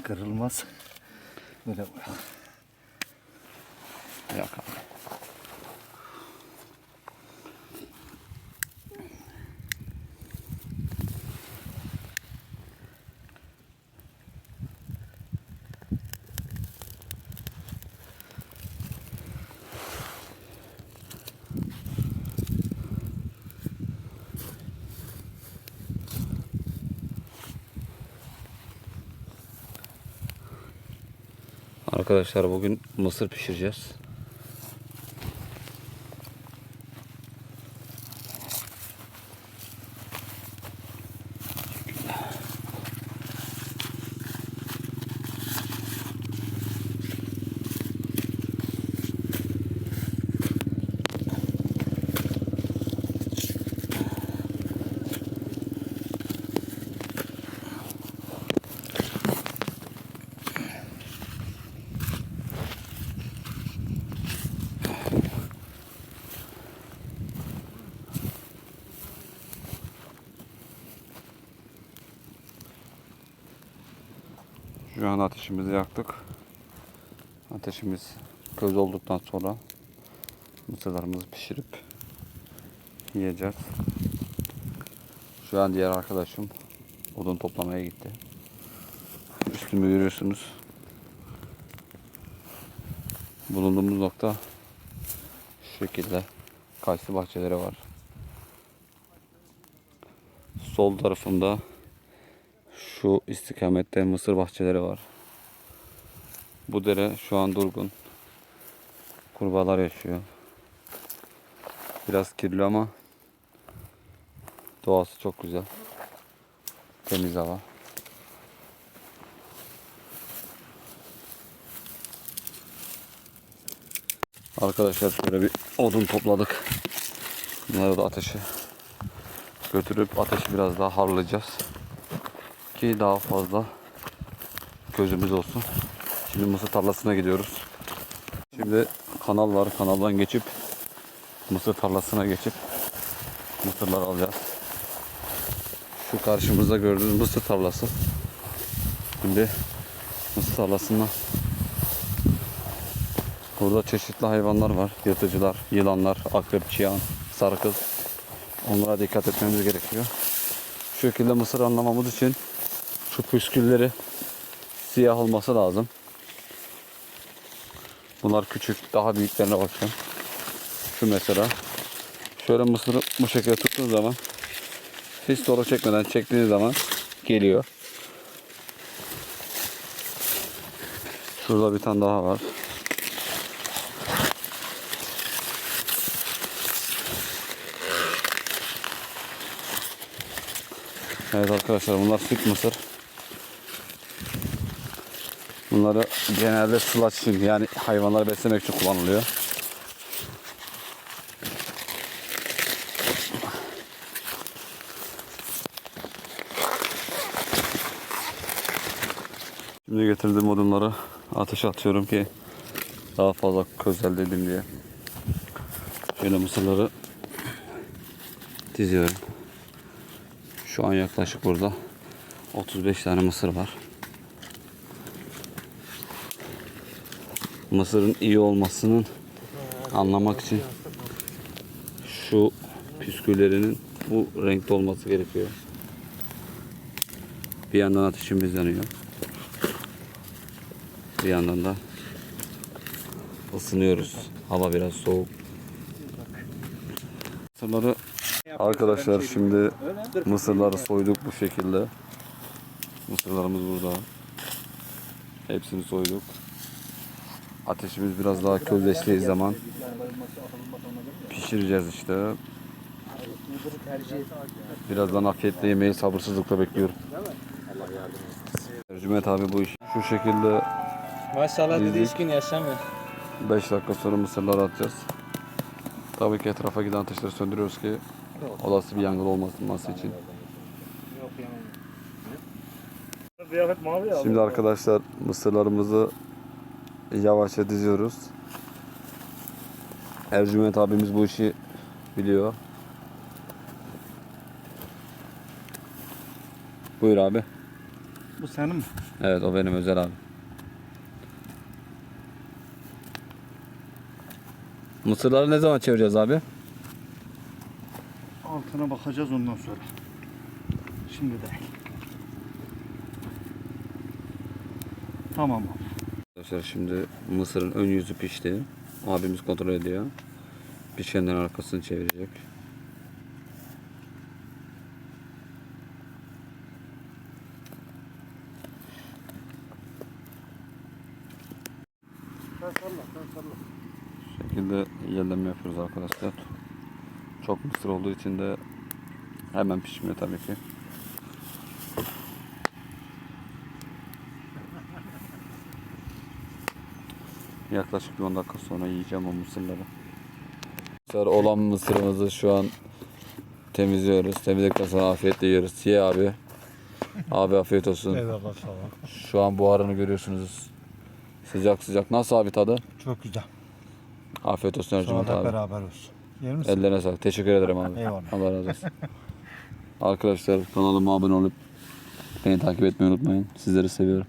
Kırılmaz. Böyle Yok abi. Arkadaşlar bugün mısır pişireceğiz. Şu an ateşimizi yaktık. Ateşimiz köz olduktan sonra mısırlarımızı pişirip yiyeceğiz. Şu an diğer arkadaşım odun toplamaya gitti. Üstümü görüyorsunuz. Bulunduğumuz nokta şu şekilde kayısı bahçeleri var. Sol tarafımda şu istikamette mısır bahçeleri var. Bu dere şu an durgun. Kurbağalar yaşıyor. Biraz kirli ama doğası çok güzel. Temiz hava. Arkadaşlar şöyle bir odun topladık. Bunları da ateşe götürüp ateşi biraz daha harlayacağız ki daha fazla közümüz olsun. Şimdi mısır tarlasına gidiyoruz. Şimdi kanal var. Kanaldan geçip mısır tarlasına geçip mısırlar alacağız. Şu karşımızda gördüğünüz mısır tarlası. Şimdi mısır tarlasında burada çeşitli hayvanlar var. Yırtıcılar, yılanlar, akrep, çıyan, sarı kız. Onlara dikkat etmemiz gerekiyor. Şu şekilde mısır anlamamız için şu püskülleri siyah olması lazım. Bunlar küçük, daha büyüklerine bakın. Şu mesela. Şöyle mısırı bu şekilde tuttuğunuz zaman hiç soru çekmeden çektiğiniz zaman geliyor. Şurada bir tane daha var. Evet arkadaşlar bunlar süt mısır. Bunları genelde sılaç için yani hayvanları beslemek için kullanılıyor. Şimdi getirdiğim odunları ateşe atıyorum ki daha fazla köz elde diye. Şöyle mısırları diziyorum. Şu an yaklaşık burada 35 tane mısır var. Mısırın iyi olmasının anlamak için şu püsküllerinin bu renkte olması gerekiyor. Bir yandan ateşimiz yanıyor. Bir yandan da ısınıyoruz. Hava biraz soğuk. Mısırları arkadaşlar şimdi mısırları soyduk bu şekilde. Mısırlarımız burada. Hepsini soyduk. Ateşimiz biraz daha közleştiği zaman pişireceğiz işte. Birazdan afiyetle yemeği sabırsızlıkla bekliyorum. Cümet abi bu iş şu şekilde Maşallah dedi hiç gün yaşamıyor. 5 dakika sonra mısırları atacağız. Tabii ki etrafa giden ateşleri söndürüyoruz ki olası bir yangın olması için. Şimdi arkadaşlar mısırlarımızı yavaşça diziyoruz. Ercüment abimiz bu işi biliyor. Buyur abi. Bu senin mi? Evet o benim özel abi. Mısırları ne zaman çevireceğiz abi? Altına bakacağız ondan sonra. Şimdi değil. Tamam abi. Arkadaşlar şimdi mısırın ön yüzü pişti. Abimiz kontrol ediyor. Pişenden arkasını çevirecek. Bu şekilde yerleme yapıyoruz arkadaşlar. Çok mısır olduğu için de hemen pişmiyor tabii ki. Yaklaşık bir 10 dakika sonra yiyeceğim o mısırları. Mısır olan mısırımızı şu an temizliyoruz. Temizledikten sonra afiyetle yiyoruz. Ye abi. Abi afiyet olsun. Eyvallah sağ ol. Şu an buharını görüyorsunuz. Sıcak sıcak. Nasıl abi tadı? Çok güzel. Afiyet olsun Sonra Ercüment hep abi. beraber olsun. Yer misin? Ellerine sağlık. Teşekkür ederim abi. Eyvallah. Allah razı olsun. Arkadaşlar kanalıma abone olup beni takip etmeyi unutmayın. Sizleri seviyorum.